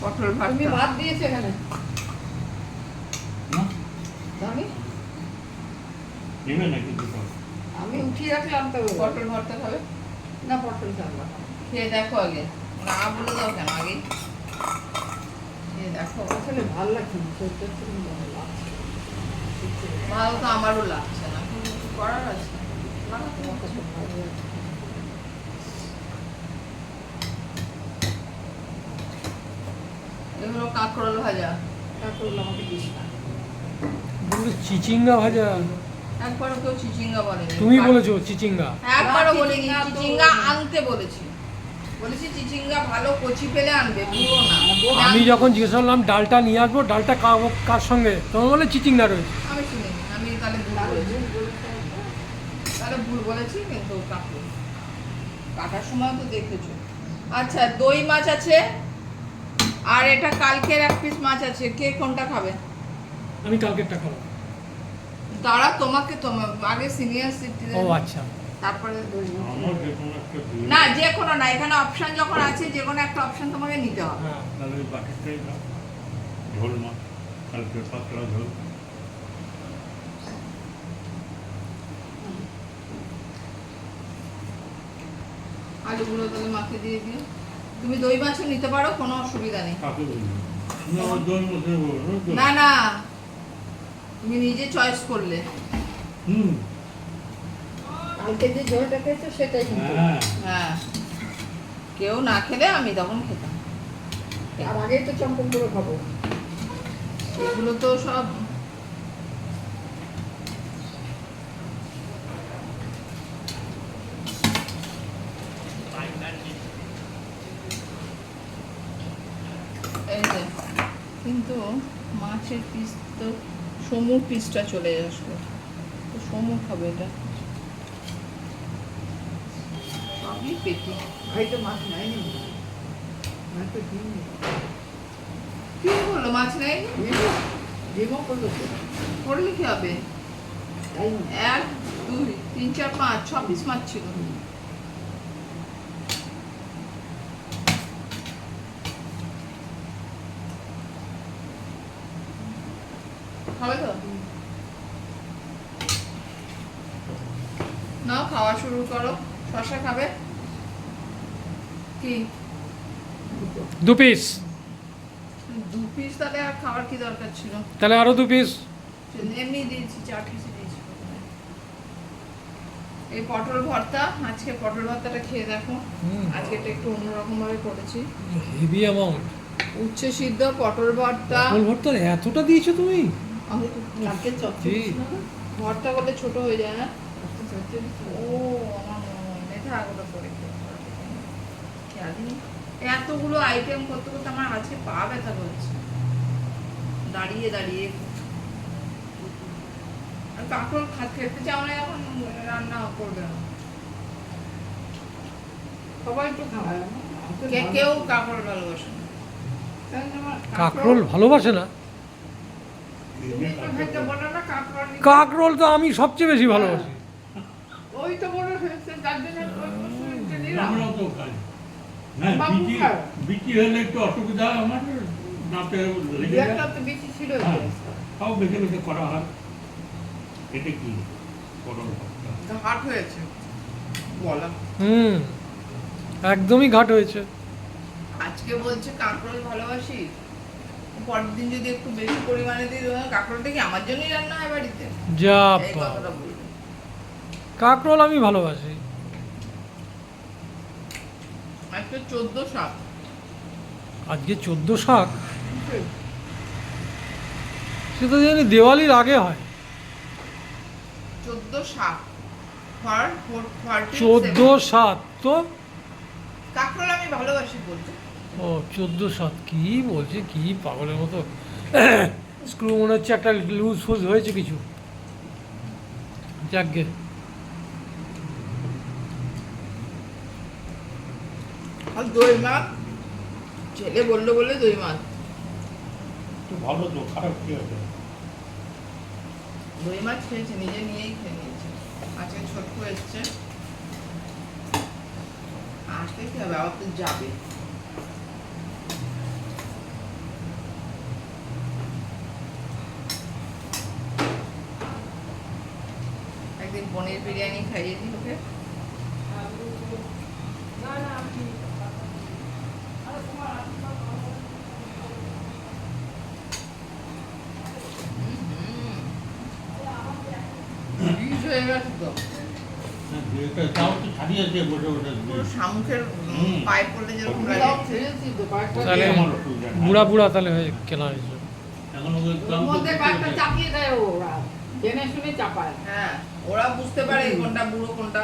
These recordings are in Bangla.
পটল তুমি ভাত ভাত দিয়েছ এখানে না আমি নেবে নাকি দুটো আমি উঠিয়ে রাখলাম তো পটল ভর্তা খাবে? না পটল চালবা খেয়ে দেখো আগে। না বলে দাও কেন আগে? খেয়ে দেখো। আসলে ভালো লাগছে না শরীরটা খুব ভালো লাগছে। ভালো তো আমারও লাগছে না কিছু করার আছে। লাগাতে তোমার হচ্ছে। কাছে ভালো লাগছে। এগুলো কাঁকরোল ভাজা। তারপর আমাকে দিস না। চিচিঙ্গা ভাজা। একবারও কেউ চিচিঙ্গা বলেনি। তুমি বলেছ চিচিঙ্গা। একবারও বলিনি। চিচিঙ্গা আনতে বলেছি। বলেছি চিচিঙ্গা ভালো কচি পেলে আনবে পুরো না। আমি যখন জিজ্ঞেস করলাম ডালটা নিয়ে আসব ডালটা কা- কার সঙ্গে? তোমার বলে চিচিঙ্গা রয়েছে। আমি শুনিনি। আমি তাহলে ভুল তাহলে বলেছি। ভুল তাহলে ভুল বলেছি কিন্তু কাকু কাটার সময় তো দেখেছ। আচ্ছা দই মাছ আছে আর এটা কালকের এক পিস মাছ আছে। কে কোনটা খাবে? আমি কালকেরটা খাব। তারা তোমাকে তোমার আগে সিনিয়র সিটিজেন ও আচ্ছা। তারপরে না যে কোনো না এখানে অপশন যখন আছে যে কোনো একটা অপশন তোমাকে নিতে হবে। হ্যাঁ। তাহলে বাকিটাই দাও ঝোল মাছ কালকে পাতলা ঝোল আলুগুলো তাহলে মাকে দিয়ে দিও। তুমি দই মাছও নিতে পারো কোনো অসুবিধা নেই। না না না। তুমি নিজে চয়েস করলে। হুম। কালকে যে জলটা খেয়েছো সেটাই কিন্তু। হ্যাঁ। হ্যাঁ। কেউ না খেলে আমি তখন খেতাম। আর আগেই তো চম্পল করে খাব। এগুলো তো সব কিন্তু মাছের পিস তো সমুর পিসটা চলে আসলো তো সমু খাবে এটা। সবই পেটি। ভাই তো মাছ তো ডিম নেই। কি বলল মাছ নেই ডিমও ডিমও করল করলে কি হবে। এক দুই তিন চার পাঁচ ছ পিস মাছ ছিল। খাবে তো? নাও খাওয়া শুরু করো। শশা খাবে? কি? দু পিস দু পিস তাহলে আর খাওয়ার কি দরকার ছিল? তাহলে আরও দু পিস এমনি দিয়েছি চার দিয়েছি। এই পটল ভর্তা আজকে পটল ভর্তাটা খেয়ে দেখো। আজকে এটা একটু অন্যরকম ভাবে করেছি। হেভি অ্যামাউন্ট উচ্ছে সিদ্ধ পটল ভর্তা। পটল ভর্তার এতটা দিয়েছ তুমি? আমি তো চচ্চড়ি জি। ছিল না? ভর্তা করলে ছোট হয়ে যায় না কালকে চচ্চড়ি ছিল। ও আমার মেধা আগুলো করে এতগুলো আইটেম করতে করতে আমার আজকে পা ব্যথা করছে। দাঁড়িয়ে দাঁড়িয়ে। আর খেতে চাও না এখন রান্না করবে না। সবাই ভালো- কেউ কাঁকরোল ভালোবাসে না। আমার ভালোবাসে না? কাঁকরোল তো আমি সবচেয়ে বেশি ভালোবাসি। ওই তো বড় হয়েছে যার জন্য ওই মুসলিমকে নিলাম। আমরাও তো খাই না বাবু বিচি হলে একটু অসুবিধা আমার দাঁতে লেগে যায়। তো বেশি ছিল হ্যাঁ তাও বেছে বেছে করা হয়। এটা কি? পটল ঘাট হয়েছে। বলা। হুম একদমই ঘাট হয়েছে। আজকে বলছে কাঁকরোল ভালোবাসি পরের দিন যদি একটু বেশি পরিমাণে দিই কি আমার জন্যই রান্না হয় বাড়িতে? যা কাকরোল আমি ভালোবাসি। আজকে চোদ্দ শাক। আজকে চোদ্দ শাক? সেটা জানি দেওয়ালির আগে হয়। চোদ্দ শাক ফর চোদ্দ সাত তো? কাঁকরোল আমি ভালোবাসি বলতে। ও চোদ্দ সাত কি বলছে কি পাগলের মতো? স্ক্রু মনে হচ্ছে একটা লুজ ফুজ হয়েছে কিছু। যাকগে আর দই মাছ? ছেলে বলল বলে দই মাছ। তো ভালো তো খারাপ কি আছে দই মাছ খেয়েছে নিজে নিয়েই খেয়ে নিয়েছে। আজকে ছোট্ট এসছে। আসলে কি হবে আবার তো যাবে একদিন পনির বিরিয়ানি খাইয়ে দিই ওকে বিষ হয়ে গেছে তো না, বিয়েটা তাও তো ছাড়িয়ে দিয়ে বসে বসে পুরো শামুকের হুম। পায়ে পড়লে যেরকম ওগুলো লাগে তাও খেয়েছি তো কয়েকটা তাহলে খেয়ে। আমার অসুবিধা নাই। বুড়া বুড়া তাহলে হয়ে কেনা হয়েছে এখন। চাপিয়ে দেয় ওরা জেনে শুনে চাপায়। হ্যাঁ ওরা বুঝতে পারে কোনটা বুড়ো কোনটা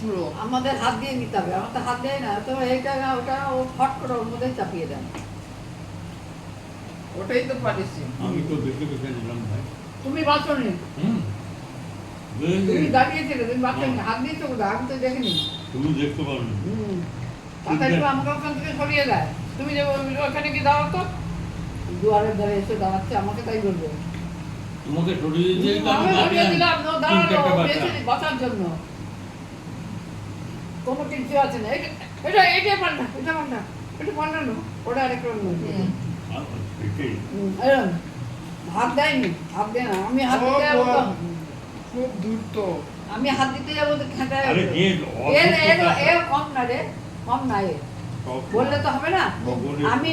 চুড়ো আমাদের হাত দিয়ে নিতে হবে আমার তো হাত দেয় না তো এইটা না ওটা ও ফট করে ওর মধ্যে চাপিয়ে দেয়। ওটাই তো পারিস আমি তো দেখে দেখে নিলাম ভাই। তুমি বাঁচো নি। তুমি দাঁড়িয়েছিলে তুমি বাঁচো নি হাত দিয়েছ কোথায় আমি তো দেখিনি তুমি দেখতে পারো তাতে একটু আমাকে ওখান থেকে সরিয়ে দেয়। তুমি যে ওখানে কি দাঁড়াও তো? দুয়ারের ধারে এসে দাঁড়াচ্ছে আমাকে তাই বলবে। তোমাকে সরিয়ে দিয়ে আমি দিলাম ও বাচ্চা। বেঁচে বাঁচার জন্য। কোনো কিছু আছে না। এটা এটা এটা পাল্টা এটা ওটা আরেকটা অন্য আর এটাই। হুম, এরম। হাত দেয়নি হাত দেয় না। আমি হাত দিতে যাব খুব দূর তো আমি হাত দিতে যাব তো কম না রে কম না এ। বললে তো হবে না। আমি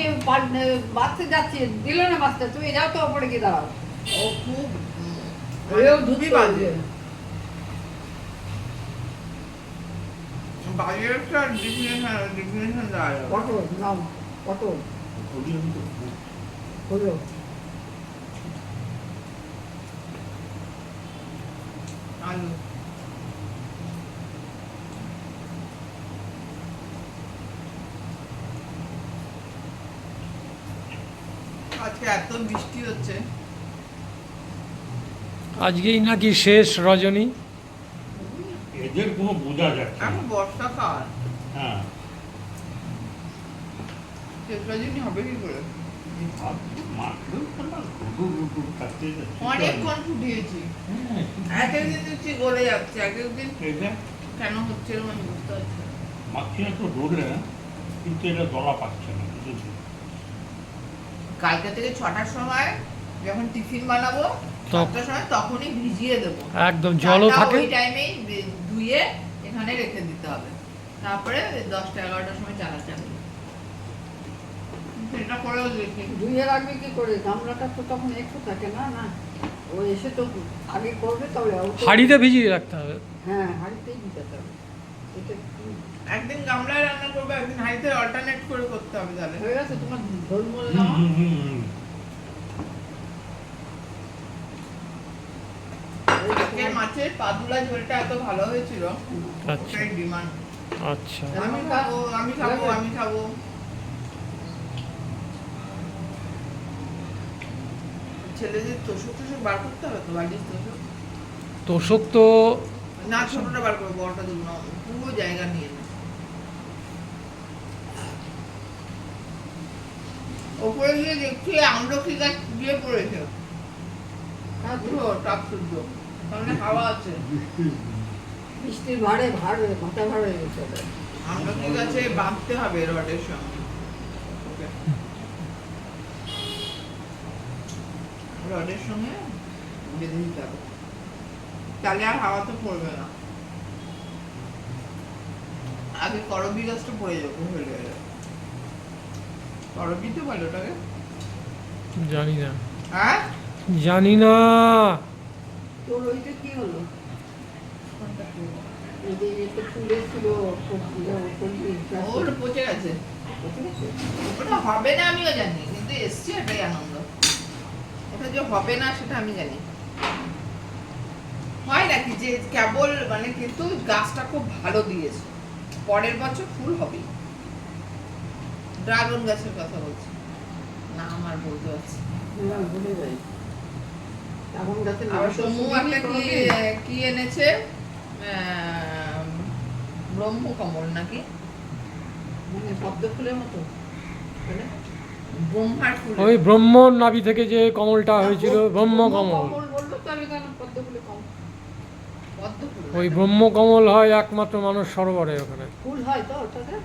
বাঁচতে যাচ্ছি দিল না বাঁচতে তুমি যাও তো ওপরে গিয়ে দাঁড়াও। ও খুব উম, ওও খুবই ধুবি বাজে বাজে বাজে একটা ডিফিনেশন ডিফিনেশন দেওয়া যাবে পটল নাও পটল বলি আমি তো খুব হলো আলু আজকে এত বৃষ্টি হচ্ছে আজকেই নাকি শেষ রজনী? এদের কোনো বোঝা যাচ্ছে এখন না বর্ষাকাল হ্যাঁ। শেষ রজনী হবে কি করে। অনেকক্ষণ ফুটিয়েছি। হ্যাঁ, এক একদিন দেখছি গলে যাচ্ছে এক একদিন কেন হচ্ছে এরকম আমি বুঝতে পারছি কিন্তু এটা দলা পাচ্ছে না বুঝেছি কালকে থেকে ছটার সময় যখন টিফিন বানাবো তখনই ভিজিয়ে দেবো। একদম জলও থাকে। ওই টাইমেই ধুয়ে এখানে রেখে দিতে হবে। তারপরে দশটা এগারোটার সময় চালা যাবে সেটা করেও দেখি। ধুয়ে রাখবে কি করে? গামলাটা তো তখন একটু থাকে না না? ও এসে তো আগে করবে তবে হাঁড়িতে ভিজিয়ে রাখতে হবে। হ্যাঁ হাঁড়িতেই দিতে হবে। এটা একদিন গামলায় রান্না করবে একদিন হাঁড়িতে অল্টারনেট করে করতে হবে তাহলে। হয়ে গেছে তোমার মোল হুম, নেওয়া হুম, হুম, হুম। ওই যে আজকে তোমার- মাছের পাদুলা ঝোলটা এত ভালো হয়েছিল। আচ্ছা। ডিমান্ড আচ্ছা। আমি খাব আমি খাব আমি খাব। ছেলেদের তোষক তোষক বার করতে হবে তো বাড়ির তোষক? তোষক তো না ছোটটা বার করব বড়টা দেবো না পুরো জায়গা নিয়ে নেবে ওপরে গিয়ে দেখছি আমলকি গাছ দিয়ে পড়েছে। হ্যাঁ, পুরো টাক শুদ্ধ। তাহলে হাওয়া আছে। বৃষ্টির ভারে ভার মাথা ভার হয়ে গেছে ওদের। আমলকি গাছে বাঁধতে হবে রডের সঙ্গে। রডের সঙ্গে বেঁধে দিতে হবে। তাহলে আর হাওয়া তো পড়বে না। আগে করবি গাছটা পড়ে যাবে হয়ে যাবে। করবি তো বলো ওটাকে। জানি না। হ্যাঁ? জানি না। তোর ওইটা কি হলো? এই যে একটা ফুল এসেছিল খুব করবি, ও, ওটা পচে গেছে। ওটা হবে না আমিও জানি কিন্তু এসছে এটাই আনন্দ। ওটা যে হবে না সেটা আমি জানি। হয় নাকি যে কেবল মানে কিন্তু গাছটা খুব ভালো দিয়েছে। পরের বছর ফুল হবে ড্রাগন গাছের কথা বলছি। না আমার বলতে পারছি না, ভুলে যাই। এখন গাছে আবার নাম তো সমু একটা কি কি এনেছে? ব্রহ্মকমল নাকি? মানে পদ্ম ফুলের মতো মানে ব্রহ্মার ফুল। ওই ব্রহ্ম নাভি থেকে যে কমলটা হয়েছিল ব্রহ্ম কমল ওই ব্রহ্ম কমল হয় একমাত্র মানুষ সরোবরে ওখানে। ফুল হয় তো ওটাতে?